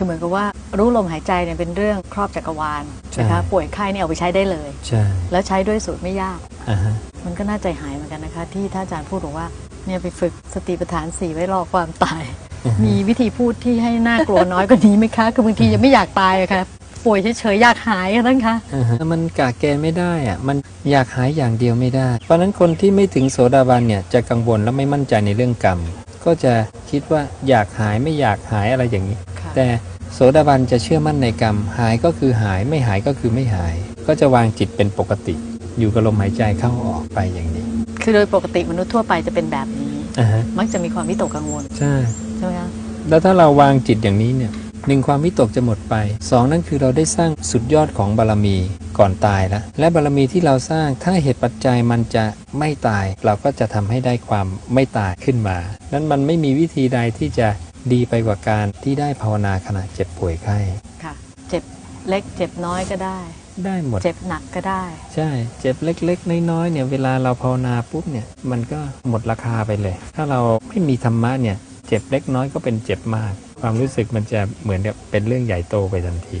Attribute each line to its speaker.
Speaker 1: คือเหมือนกับว่ารู้ลมหายใจเนี่ยเป็นเรื่องครอบจักรวาล
Speaker 2: ใช่
Speaker 1: นะคะป่วยไข้เนี่ยเอาไปใช้ได้เลย
Speaker 2: ใช่
Speaker 1: แล้วใช้ด้วยสูตรไม่ยาก
Speaker 2: อ่าฮะ
Speaker 1: มันก็น่าใจหายเหมือนกันนะคะ ที่ท่านอาจารย์พูดบอกว่าเนี่ยไปฝึกสติปัฏฐานสี่ไว้รอความตาย มีวิธีพูดที่ให้น่ากลัวน้อยกว่านี้ไหมคะ คือบางทียังไม่อยากตายอะค่ะป่วยเฉยๆอยากหายอะท่านคะ
Speaker 2: อ่าฮะมันกะแกไม่ได้อะมันอยากหายอย่างเดียวไม่ได้ เพราะฉะนั้นคนที่ไม่ถึงโสดาบันเนี่ยจะกังวลและไม่มั่นใจในเรื่องกรรม ก็จะคิดว่าอยากหายไม่อยากหายอะไรอย่างนี้
Speaker 1: ค่ะ
Speaker 2: แต่โสดาบันจะเชื่อมั่นในกรรม หายก็คือหายไม่หายก็คือไม่หาย ก็จะวางจิตเป็นปกติ อยู่กับลมหายใจเข้าออกไปอย่างนี้
Speaker 1: คือโดยปกติมนุษย์ทั่วไปจะเป็นแบบนี้
Speaker 2: อ่าฮะ
Speaker 1: มักจะมีความวิตกกังวล
Speaker 2: ใช่
Speaker 1: ใช่ไหมคะ
Speaker 2: แล้วถ้าเราวางจิตอย่างนี้เนี่ยหนึ่งความวิตกจะหมดไปสองนั่นคือเราได้สร้างสุดยอดของบารมีก่อนตายแล้วและบารมีที่เราสร้างถ้าเหตุปัจจัยมันจะไม่ตาย เราก็จะทำให้ได้ความไม่ตายขึ้นมานั้นมันไม่มีวิธีใดที่จะ ดีไปกว่าการที่ได้ภาวนาขณะเจ็บป่วยไข้
Speaker 1: ค่ะ เจ็บเล็กเจ็บน้อยก็ได้
Speaker 2: ได้หมด
Speaker 1: เจ็บหนักก็ได้
Speaker 2: ใช่ เจ็บเล็กๆ น้อยๆเนี่ยเวลาเราภาวนาปุ๊บเนี่ยมันก็หมดราคาไปเลย ถ้าเราไม่มีธรรมะเนี่ยเจ็บเล็กน้อยก็เป็นเจ็บมาก ความรู้สึกมันจะเหมือนกับเป็นเรื่องใหญ่โตไปทันที